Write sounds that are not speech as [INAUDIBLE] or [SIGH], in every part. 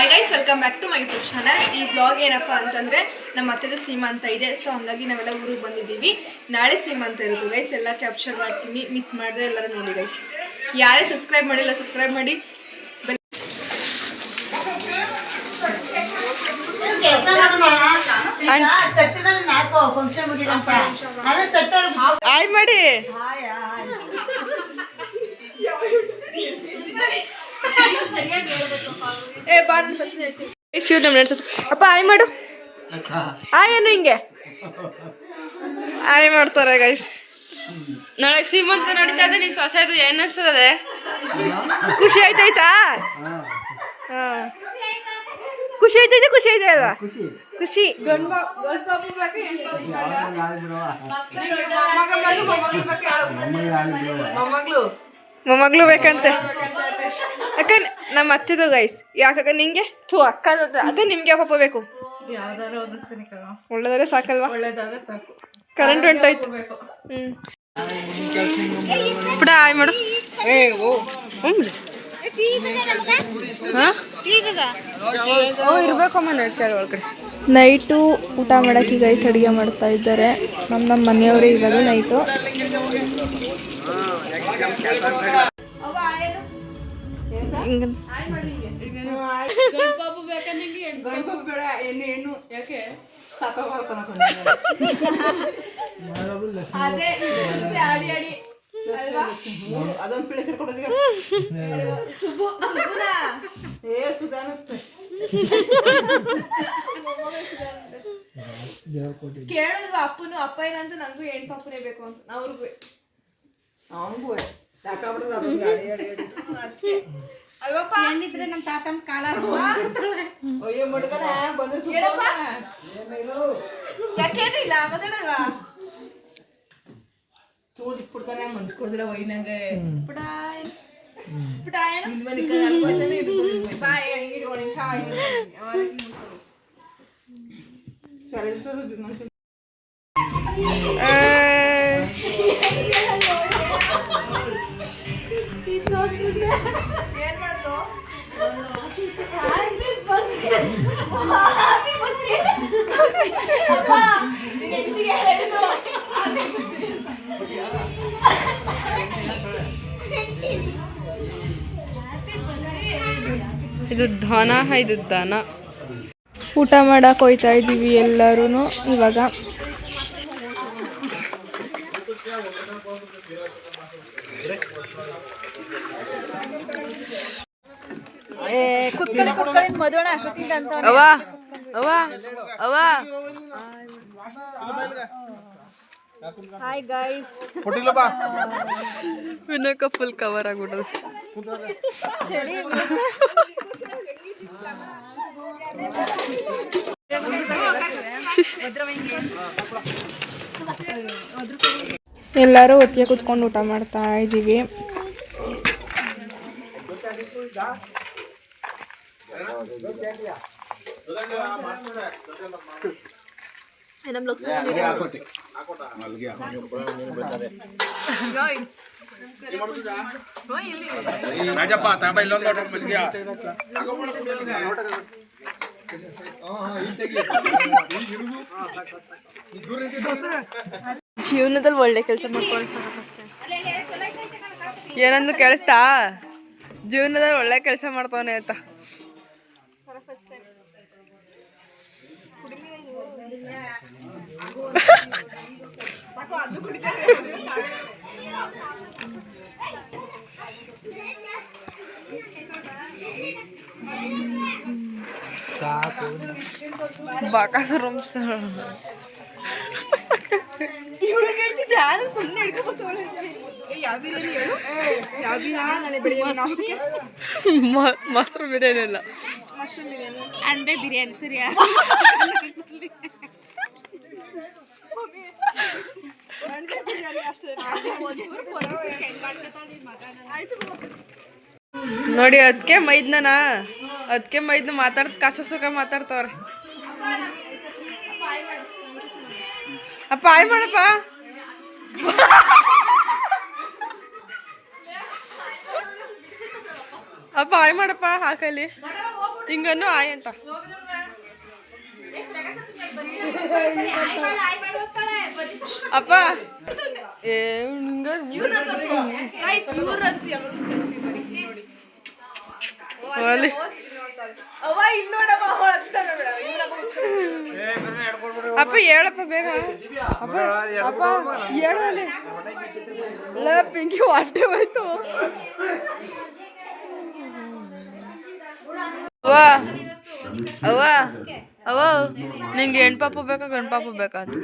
Hi guys welcome back to my YouTube channel ಈ blog ಏನಪ್ಪ ಅಂತಂದರೆ ನಮ್ಮ ಅತ್ತೆದು ಸೀಮಂತ ಇದೆ. ಸೊ ಹಂಗಾಗಿ ನಾವೆಲ್ಲ ಊರಿಗೆ ಬಂದಿದ್ದೀವಿ. ನಾಳೆ ಸೀಮಂತ ಇರೋದು ಗೈಸ್ ಎಲ್ಲ ಕ್ಯಾಪ್ಚರ್ ಮಾಡ್ತೀನಿ ಮಿಸ್ ಮಾಡಿದ್ರೆ ಎಲ್ಲರೂ ನೋಡಿ ಗೈಸ್ ಯಾರೇ ಸಬ್ಸ್ಕ್ರೈಬ್ ಮಾಡಿಲ್ಲ ಸಬ್ಸ್ಕ್ರೈಬ್ ಮಾಡಿ. ಆಯ್ ಮಾಡಿ [LAUGHS] ಏ ಬಾ ನನ್ನ ಫಸ್ಟ್ ಹೇಳ್ತೀನಿ. ನಮ್ಮ ನಡ್ತದೆ ಅಪ್ಪ ಆಯ್ ಮಾಡು. ಆಯ್ ಏನು ಹಿಂಗೆ. ಆಯ್ ಮಾಡ್ತಾರೆ ಗೈಸ್ ನಾಳೆ ಸೀಮಂತ ನಡೀತಾ ಇದೆ ನೀವು ಸೊಸೆದು ಏನ್ ಅನ್ಸ್ತದೆ? ಖುಷಿ ಆಯ್ತಾಯ್ತಾ ಹಾ. ಖುಷಿ ಆಯ್ತೈತೆ ಖುಷಿ ಐತೆ ಅಲ್ವಾ? ಖುಷಿ. ಮೊಮ್ಮಗಳು. ಮೊಮ್ಮಗಳು ಬೇಕಂತೆ. ಅಕ್ಕ ನಮ್ಮ ಅತ್ತೆದು ಗೈಸ್ ಯಾಕಕ್ಕ ನಿಂಗೆ? ಥೂ ಅಕ್ಕ ಅದೇ. ನಿಮ್ಗೆ ಪಾಪ ಬೇಕು. ಸಾಕಲ್ವಾ? ಒಳ್ಳೇದಾದ್ರೆ ಸಾಕು. ಕರೆಂಟ್ ಹೊಂಟೋಯ್ತು ಹ್ಮ್. ಪುಟ ಆಯ್ ಮಾಡು. ಹ್ಞೂ ಇರ್ಬೇಕಮ್ಮ ನಡ್ತಾರೆ ಒಳಗಡೆ. ನೈಟು ಊಟ ಮಾಡಕ್ಕೆ ಗೈಸ್ ಅಡುಗೆ ಮಾಡ್ತಾ ಇದ್ದಾರೆ. ನಮ್ಮ ನಮ್ಮ ಮನೆಯವರೇ ಇರೋದು ನೈಟು ಅದೊಂದು ಏ ಅಪ್ಪನು ಅಪ್ಪ ಏನಂತ ನಂಗೂ ಹೆಣ್ ಪಾಪನೇ ಬೇಕು ಅಂತ ಅವ್ರಿಗೂ. ಅವನಿಗೂ ಸಾಕಾಗ್ಬಿಡೋದು ಅವ್ನಿಗೆ ಅಡಿ ಅಡಿ ಅಡಿ. ಅಲ್ವಪ್ಪ ಅಯ್ಯೋ ಮಡ್ಗನ ಬಂದ್ರೆ ಏನಪ್ಪ? ಸುಮ್ಮನೆ ಏನಿಲ್ಲ ಯಾಕೇನು ಇಲ್ಲ ಮಾತಾಡಲ್ವಾ ತೂದ್ ಇಟ್ಬಿಡ್ತಾನೆ ಮನ್ಸ್ ಕೊಡ್ದಿಲ್ಲ ಒಯ್ನಂಗೆ ಪುಟ ಪುಟ ಏನು ಇಲ್ಲಿ ಮನೆ ಕೈ ಅನ್ಕೋತಾನೆ ಇದು ಧನ ಇದು ದನ ಊಟ ಮಾಡಕ್ಕೆ ಹೋಯ್ತಾ ಇದ್ದೀವಿ ಎಲ್ಲರೂ ಇವಾಗ. ಹಾಯ್ ಗೈಸ್ ವಿನೋಕ ಫುಲ್ ಕವರ್ ಆಗ್ಬಿಟ್ಟದ ಎಲ್ಲರೂ ಒಟ್ಟಿಗೆ ಕುತ್ಕೊಂಡು ಊಟ ಮಾಡ್ತಾ ಇದ್ದೀವಿ. ರಾಜಪ್ಪ ತಾಂಬ ಇಲ್ಲೊಂದು ಲೋಟ ಮಜ್ಜಿಗೆ ಜೀವನದಲ್ಲಿ ಒಳ್ಳೆ ಕೆಲಸ ಮಾಡ್ಕೊಂಡು ಏನಂದು ಕೇಳಿಸ್ತಾ? ಜೀವನದಲ್ಲಿ ಒಳ್ಳೆ ಕೆಲಸ ಮಾಡ್ತಾವನೆ ಅಂತ. ಬಾಕಾಸುರ ಮೊಸರು ಬಿರಿಯಾನಿ ಇಲ್ಲ ಅಂಡೆ ಬಿರಿಯಾನಿ ಸರಿಯಾ? [LAUGHS] ನೋಡಿ ಅದಕ್ಕೆ ಮೈದ್ನನ ಅದಕ್ಕೆ ಮೈದ್ನ ಮಾತಾಡ್ ಕಾಸ ಸುಖ ಮಾತಾಡ್ತಾವ್ರೆ. ಅಪ್ಪ, ಆಯ್ ಮಾಡಪ್ಪ. ಅಪ್ಪ, ಆಯ್ ಮಾಡಪ್ಪ ಹಾಕಲಿ ಹಿಂಗನ್ನು ಆಯ್ ಅಂತ. ಅಪ್ಪ ಏ ಹಿಂಗ ಒಲೆ. ಅವ ಇಲ್ಲಿ ನೋಡಮ್ಮ ಅವ ಅಂತ ನೋಡ ಅಪ್ಪ ಹೇಳಪ್ಪ ಬೇಗ ಅಪ್ಪ ಅಪ್ಪ ಹೇಳು ಅಲ್ಲಿ. ಲೇ ಪಿಂಕಿ ಹೊಟ್ಟೆ ಹೋಯ್ತು ಅವ್ವ ಅವ್ವ ಅವ್ವ ನಿಂಗೆ ಹೆಣ್ಪಾಪು ಬೇಕಾ ಗಂಡ್ಪಾಪು ಬೇಕಾ ಅಂತ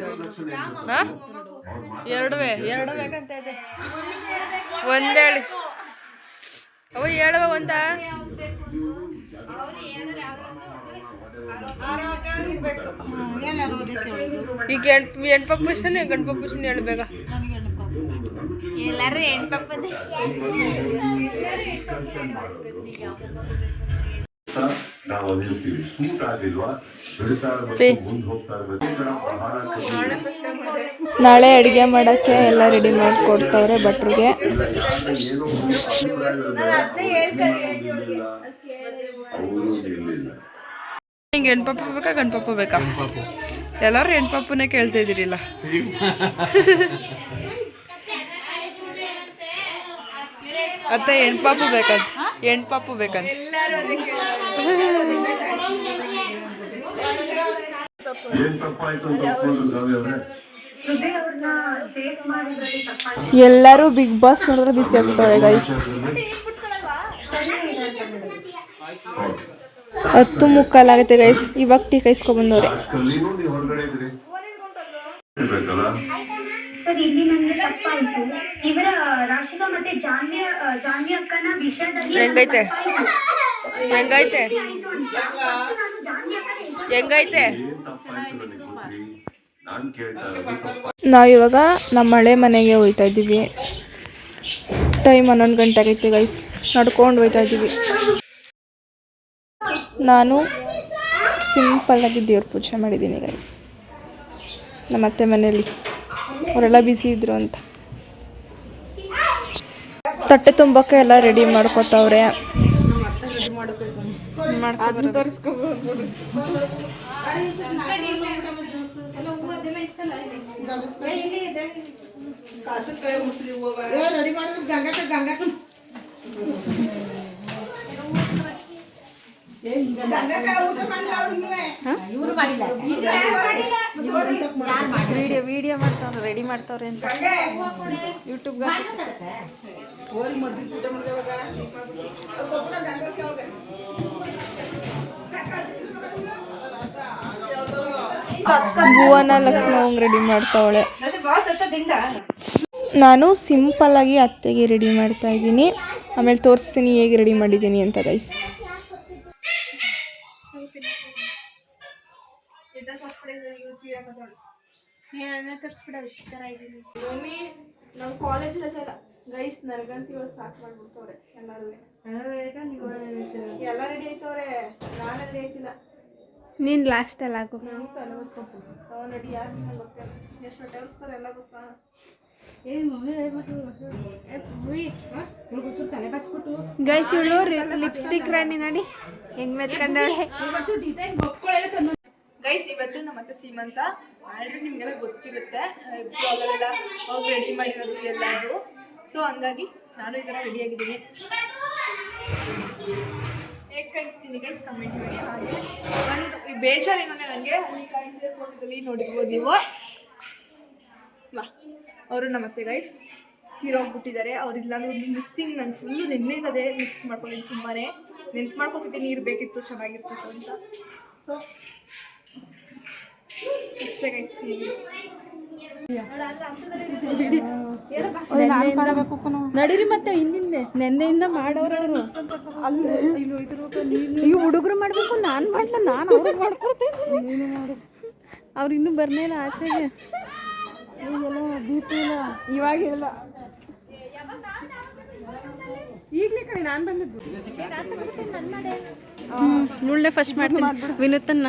ಹಾ? ಎರಡುವೆ, ಎರಡು ಬೇಕಂತ ಇದೆ. ಒಂದೇಳಿ. ಅವ ಹೇಳುವ ಒಂದ? ಈಗ ಹೆಣ್ ಪಾಪು ಇಷ್ಟನೇ ಗಂಡ್ಪಾಪು ಇಷ್ಟನೇ ಹೇಳು ಬೇಗ ಎಲ್ಲರೂ ನಾವು ಸೂಟ್ ಆಗಿಲ್ವಾ. ಮುಂದೆ ಹೋಗ್ತಾ ಇರ್ಬೇಕು ನಾಳೆ ಅಡುಗೆ ಮಾಡೋಕ್ಕೆ ಎಲ್ಲ ರೆಡಿ ಮಾಡಿ ಕೊಡ್ತವ್ರೆ ಭಟ್ರಿಗೆ. ನಿಂಗೆ ಹೆಣ್ಪಾಪು ಬೇಕಾ ಗಣಪಪ್ಪ ಬೇಕಾ? ಎಲ್ಲರೂ ಹೆಣ್ಪಾಪುನೇ ಕೇಳ್ತಾ ಇದ್ದೀರಿಲ್ಲ. [LAUGHS] ಅತ್ತೆ ಹೆಣ್ಪಾಪು ಪಾಪು ಬೇಕಂತ. ಏನ್ ಪಾಪು ಬೇಕಂತ. ಎಲ್ಲರೂ ಬಿಗ್ ಬಾಸ್ ನೋಡಿದ್ರೆ ಬಿಸಿ ಆಗ್ತಾರೆ ಗೈಸ್ ಹತ್ತು ಮುಕ್ಕಾಲಾಗುತ್ತೆ ಗೈಸ್ ಇವಾಗ ಟೀ ಕೈಸ್ಕೊಬಂದವ್ರೆ ಸರ್ ಇಲ್ಲಿ ನನಗೆ ತಪ್ಪಾಯ್ತು. ಇವರ ರಾಶಿಕಾ ಮತ್ತೆ ಜಾನ್ವಿ ಜಾನ್ವಿ ಅಕ್ಕನ ವಿಷಯದಲ್ಲಿ ಹೆಂಗೈತೆ? ಹೆಂಗೈತೆ? ಹೆಂಗೈತೆ? ನಾವಿವಾಗ ನಮ್ಮ ಹಳೆ ಮನೆಗೆ ಹೋಯ್ತಾ ಇದ್ದೀವಿ. ಟೈಮ್ ಹನ್ನೊಂದು ಗಂಟೆ ಆಗೈತೆ ಗೈಸ್ ನಡ್ಕೊಂಡು ಹೋಯ್ತಾ ಇದ್ದೀವಿ. ನಾನು ಸಿಂಪಲ್ಲಾಗಿ ದೇವ್ರ ಪೂಜೆ ಮಾಡಿದ್ದೀನಿ ಗೈಸ್ ನಮ್ಮ ಅತ್ತೆ ಮನೆಯಲ್ಲಿ. ಅವರೆಲ್ಲ ಬ್ಯುಸಿ ಇದ್ರು ಅಂತ. ತಟ್ಟೆ ತುಂಬಕ್ಕೆ ಎಲ್ಲ ರೆಡಿ ಮಾಡ್ಕೊತವ್ರೆ. ರೆಡಿ ವಿಡಿಯೋ ವಿಡಿಯೋ ಮಾಡ್ತಾವ್ರೆ ರೆಡಿ ಮಾಡ್ತಾವ್ರೆ ಅಂತ. ಲಕ್ಷ್ಮ ಅವಾಗ ಭುವನ ಲಕ್ಷ್ಮಣ ರೆಡಿ ಮಾಡ್ತಾವಳೆ. ನಾನು ಸಿಂಪಲ್ಲಾಗಿ ಅತ್ತೆಗೆ ರೆಡಿ ಮಾಡ್ತಾ ಇದ್ದೀನಿ. ಆಮೇಲೆ ತೋರಿಸ್ತೀನಿ ಹೇಗೆ ರೆಡಿ ಮಾಡಿದ್ದೀನಿ ಅಂತ ಗೈಸ್ ನಮ್ಮ ಕಾಲೇಜ್ ರಜೆ ಇಲ್ಲ ಗೈಸ್ ನನಗಂತ ಇವತ್ತು ಸಾಕು ಮಾಡ್ಬಿಡ್ತವ್ರೆ ಎಲ್ಲರೂ ಎಲ್ಲ ರೆಡಿ ಆಯ್ತವ್ರೆ. ನಾನು ರೆಡಿ ಆಯ್ತಿಲ್ಲ. ನೀನು ಲಾಸ್ಟಲ್ಲಿ ಆಗು. ಅವ್ನು ರೆಡಿ ಯಾರು ನಿಮಗೆ ಗೊತ್ತಿಲ್ಲ ಎಷ್ಟು ಎಲ್ಲ ಗೊತ್ತಾ? ಗೈಸ್ ಇವಳು ಲಿಪ್ಸ್ಟಿಕ್ ರಾಣಿ ನೋಡಿ. ಹೆಂಗ್ ಮೆತ್ಕೊಂಡಾಳೆ ಗೈಸ್ ಇವತ್ತು ನಮ್ಮ ಅತ್ತೆ ಸೀಮಂತ. ಆಲ್ರೆಡಿ ನಿಮಗೆಲ್ಲ ಗೊತ್ತಿರುತ್ತೆ. ಬ್ಲಾಗಲ್ಲೆಲ್ಲ ಹೋಗಿ ರೆಡಿ ಮಾಡಿರೋದು ಎಲ್ಲದು ಸೊ ಹಂಗಾಗಿ ನಾನು ಈ ಥರ ರೆಡಿ ಆಗಿದ್ದೀನಿ. ಹೇಗೆ ಗೈಸ್ ಕಮೆಂಟ್ ಮಾಡಿ. ಹಾಗೆ ಒಂದು ಬೇಜಾರೇನಂದ್ರೆ ನನಗೆ ಅಲ್ಲಿ ಕಾಣಿಸಿದ ಫೋಟೋದಲ್ಲಿ ನೋಡಿರ್ಬೋದು ನೀವು. ಅವರು ನಮ್ಮ ಅತ್ತೆ ಗೈಸ್ ತೀರೋಗ್ಬಿಟ್ಟಿದ್ದಾರೆ. ಅವ್ರಿಲ್ಲಾನು ಮಿಸ್ಸಿಂಗ್ ನಾನು ಫುಲ್ಲು ನೆನ್ನೆಲ್ಲದೆ ಮಿಸ್ ಮಾಡ್ಕೊಂಡಿದ್ದೀನಿ ತುಂಬಾ ನೆನ್ಪು ಮಾಡ್ಕೊತಿದ್ದೀನಿ ಇರಬೇಕಿತ್ತು ಬೇಕಿತ್ತು, ಚೆನ್ನಾಗಿರ್ತಿತ್ತು. ಅಂತ ಸೊ ನಡೀರಿ ಮತ್ತೆ ಹಿಂದಿಂದೆ ನೆನ್ನೆಯಿಂದ ಮಾಡೋರು ಈ ಹುಡುಗರು ಮಾಡ್ಬೇಕು ನಾನು ಮಾಡ್ಲ ನಾನು ಅವ್ರಿಗೆ ಮಾಡ್ಕೊಡ್ತೀನಿ ಅವ್ರು ಇನ್ನೂ ಬರ್ನೇಲ್ಲ ಆಚೆಗೆ. ಇವಾಗ ಇಲ್ಲ. ಈಗಲೇ ಕಡೆ ನಾನು ಬಂದಿದ್ದು. ಮುಳ್ಳೆ ಫಸ್ಟ್ ಮಾಡ್ತೀನಿ. ವಿನೂತನ್ನ.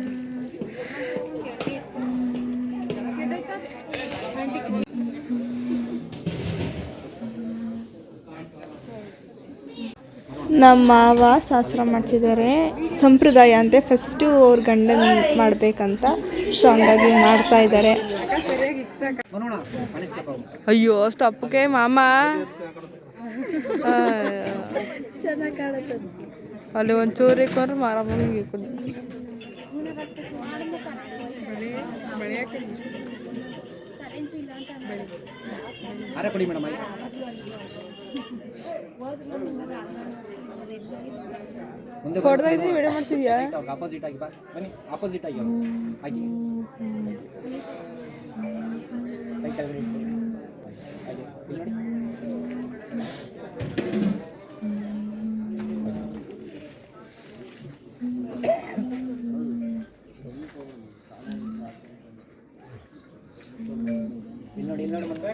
ನಮ್ಮ ಮಾವ ಶಾಸ್ತ್ರ ಮಾಡ್ತಿದ್ದಾರೆ. ಸಂಪ್ರದಾಯ ಅಂತೆ ಫಸ್ಟು ಅವ್ರ ಗಂಡನ ಮಾಡಬೇಕಂತ. ಸೊ ಹಂಗಾಗಿ ಮಾಡ್ತಾ ಇದ್ದಾರೆ. ಅಯ್ಯೋ ತಪ್ಪಕ್ಕೆ ಮಾಮ. ಅಲ್ಲಿ ಒಂದು ಚೂರು ಇಕ್ಕೊಂಡ್ರೆ ಮಾರಮ್ಮನಿಗೆ ಇಕ್ಕೋದು ಫೋಟೋ ತೆಗ್ದು ವಿಡಿಯೋ ಮಾಡ್ತಿದ್ಯಾ ಆಪೋಸಿಟ್ ಆಗಿ ಬಾ ಬನ್ನಿ ಆಪೋಸಿಟ್ ಆಗಿ. ಹಾಗೆ ಇಲ್ಲಿ ನೋಡಿ ಇಲ್ಲಿ ನೋಡಿ ಮತ್ತೆ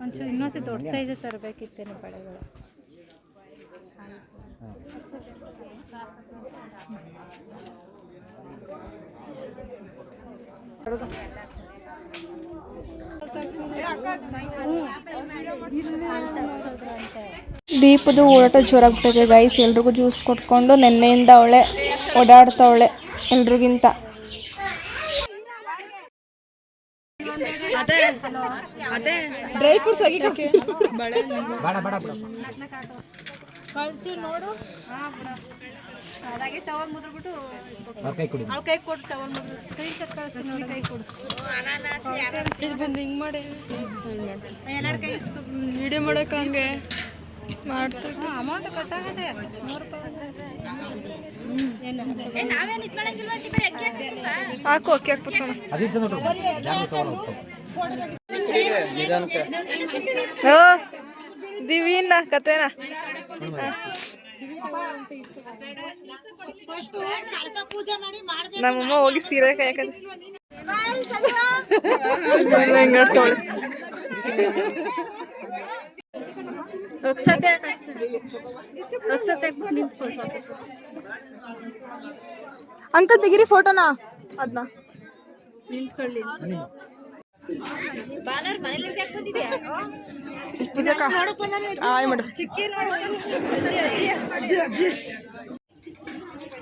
ಒಂಚೂರು ಇನ್ನೊಂದ್ಸತಿ ದೊಡ್ಡ ಸೈಜ್ ತರಬೇಕಿತ್ತೇನು ಬಳೆಗಳು ದೀಪದ ಓಡಾಟ ಜೋರಾಗ್ಬಿಟ್ಟಿದೆ ಗೈಸ್ ಎಲ್ರಿಗೂ ಜ್ಯೂಸ್ ಕೊಟ್ಕೊಂಡು ನೆನ್ನೆಯಿಂದ ಅವಳೆ ಓಡಾಡ್ತಾವಳೆ ಎಲ್ರಿಗಿಂತ. ಡ್ರೈ ಫ್ರೂಟ್ಸ್ ಆಗಿ ಬೇಡ ಬೇಡ ಬೇಡ ಕಳ್ಸಿ ನೋಡು ಅವ್ರ ಕೈ ಕೊಡು ಇದು ಬಂದು ಹಿಂಗೆ ಮಾಡಿ. ವಿಡಿಯೋ ಮಾಡಕ್ಕೆ ಹಂಗೆ ಮಾಡ್ತೀವಿ. ಅಮೌಂಟ್ ಕಟ್ಟಾಗದೆ. ನೂರು ಹಾಕು ಅಕ್ಕಿ ಹಾಕ್ಬಿಟ್ಟು ದಿವೀನ ಕತೆನ ನಮ್ಮಮ್ಮ ಹೋಗಿ ಸೀರೆ ಕಾಯಕಂತ ರಕ್ಷತೆ ಅಂಕ ತೆಗಿರಿ ಫೋಟೋನ ಅದನ್ನ ನಿಂತ್ಕೊಳ್ಳಿ. ಪೂಜಕ್ಕ ಆಯ್ ಮಾಡು.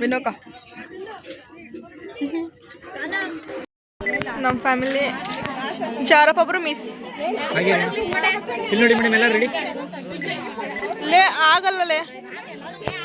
ವಿನೋಕ. ನಮ್ಮ ಫ್ಯಾಮಿಲಿ. ಜಾರಪ್ಪ ಒಬ್ರು ಮಿಸ್ ಇಲ್ಲಿ ನೋಡಿ ಮೇಡಮ್ ಎಲ್ಲ ರೆಡಿ ಲೇ ಆಗಲ್ಲಲೇ ಆನಂದ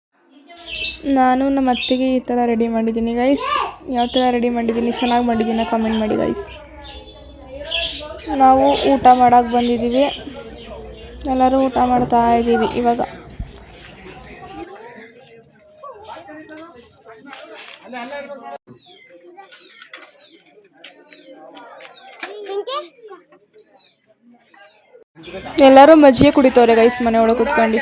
ನಾನು ನಮ್ಮ ಅತ್ತಿಗೆ ಈ ಥರ ರೆಡಿ ಮಾಡಿದ್ದೀನಿ ಗೈಸ್ ಯಾವ ಥರ ರೆಡಿ ಮಾಡಿದ್ದೀನಿ, ಚೆನ್ನಾಗಿ ಮಾಡಿದ್ದೀನಿ ಕಾಮೆಂಟ್ ಮಾಡಿ ಗೈಸ್ ನಾವು ಊಟ ಮಾಡೋಕ್ಕೆ ಬಂದಿದ್ದೀವಿ. ಎಲ್ಲರೂ ಊಟ ಮಾಡ್ತಾ ಇದ್ದೀವಿ ಇವಾಗ. ಎಲ್ಲರೂ ಮಜ್ಜಿಗೆ ಕುಡಿತವ್ರೆ ಗೈಸ್ ಮನೆ ಒಳಗೆ ಕುತ್ಕೊಂಡು.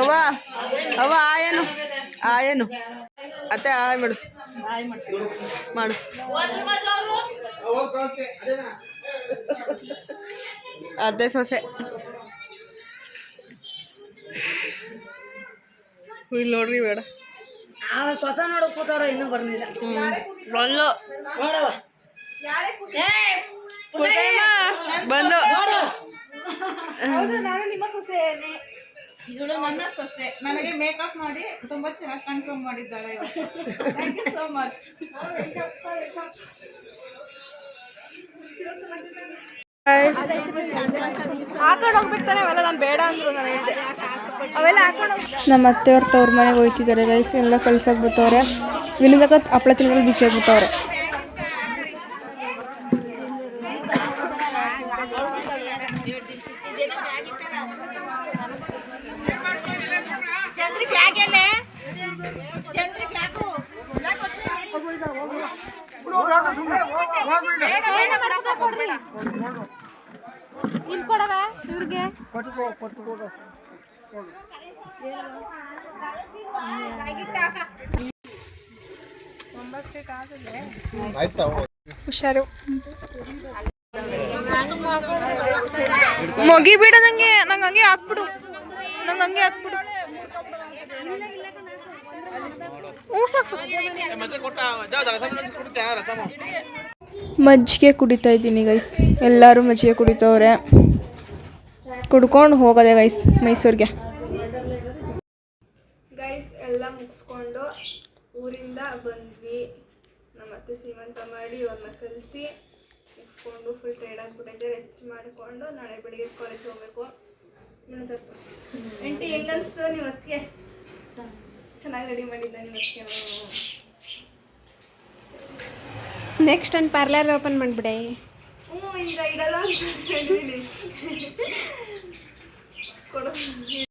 ಅವ್ವ ಅವ್ವ ಏನು? ಆ ಏನು? ಅತ್ತೆ ಆಯ್ ಮಾಡು. ಮಾಡು. ಅದೇ ಸೊಸೆ. ಇಲ್ಲಿ ನೋಡ್ರಿ ಬೇಡ. ಸೊಸ ನೋಡಕ್ ಕೂತಾರ ಇನ್ನೂ ಬರ್ಲಿಲ್ಲ. ಬಂದು ಬಂದು ಹೌದು ನಾನು ನಿಮ್ಮ ಸೊಸೆಯೇನೆ. ಇವಳು ನನ್ನ ಸೊಸೆ. ನನಗೆ ಮೇಕಪ್ ಮಾಡಿ ತುಂಬಾ ಚೆನ್ನಾಗಿ ಕನ್ಫರ್ಮ್ ಮಾಡಿದ್ದಾಳೆ ಥ್ಯಾಂಕ್ ಯು ಸೋ ಮಚ್ ಹಾಕೊಂಡು ಹೋಗ್ಬಿಡ್ತಾನೆ ಅವೆಲ್ಲ ನಾನು ಬೇಡ ಅಂದ್ರು ನಾನು ಹೇಳಿದೆ ಅವೆಲ್ಲ ಹಾಕೊಂಡು ನಮ್ಮ ಅತ್ತೆಯವ್ರ ತವ್ರ ಮನೆಗೆ ಹೋಯ್ತಿದ್ದಾರೆ ರೈಸ್ ಎಲ್ಲ ಕಳ್ಸಕ್ ಬಿಟ್ಟವ್ರೆ ವಿನೋದಕ್ಕ ಹಪ್ಪಳ ತಿನ್ನಲು ಬಿಸಿ ಆಗ್ಬಿಟ್ಟವ್ರೆ ಇಲ್ಲಿ ಕೊಡವ ಇವ್ರಿಗೆ. ಹುಷಾರು. ಮುಗಿಬಿಡ ನಂಗೆ ನಂಗೆ ಹಂಗೆ ಹಾಕ್ಬಿಡು. ನಂಗೆ ಹಂಗೆ ಹಾಕ್ಬಿಡು. ಹ್ಞೂ ಸಾಕು ಸಾಕು. ಮಜ್ಜಿಗೆ ಕುಡಿತಾ ಇದ್ದೀನಿ ಗೈಸ್ ಎಲ್ಲರೂ ಮಜ್ಜಿಗೆ ಕುಡಿತವ್ರೆ. ಕುಡ್ಕೊಂಡು ಹೋಗೋದೆ ಗೈಸ್ ಮೈಸೂರಿಗೆ. ಗೈಸ್ ಎಲ್ಲ ಮುಗಿಸ್ಕೊಂಡು ಊರಿಂದ ಬಂದ್ವಿ. ನಮ್ಮ ಅತ್ತೆ ಸೀಮಂತ ಮಾಡಿ ಅವ್ರನ್ನ ಕಲಿಸಿ ಮುಗಿಸ್ಕೊಂಡು ಫುಲ್ ಟೈರ್ಡ್ ಆಗಿಬಿಟ್ಟೈತೆ ರೆಸ್ಟ್ ಮಾಡಿಕೊಂಡು ನಾಳೆ ಬೆಳಿಗ್ಗೆ ಕಾಲೇಜ್ ಹೋಗಬೇಕು. ತರ್ಸು. ಎಂಟಿ ಹೆಂಗನ್ಸ್ತು ನಿಮ್ಮ ಅತ್ತಿಗೆ? ಚೆನ್ನಾಗಿ ರೆಡಿ ಮಾಡಿದ್ದ ನಿಮ್ಮ ಅತ್ತಿಗೆ? ನೆಕ್ಸ್ಟ್ ಒಂದು ಪಾರ್ಲರ್ ಓಪನ್ ಮಾಡಿಬಿಡೆ. ಹ್ಞೂ ಈಗ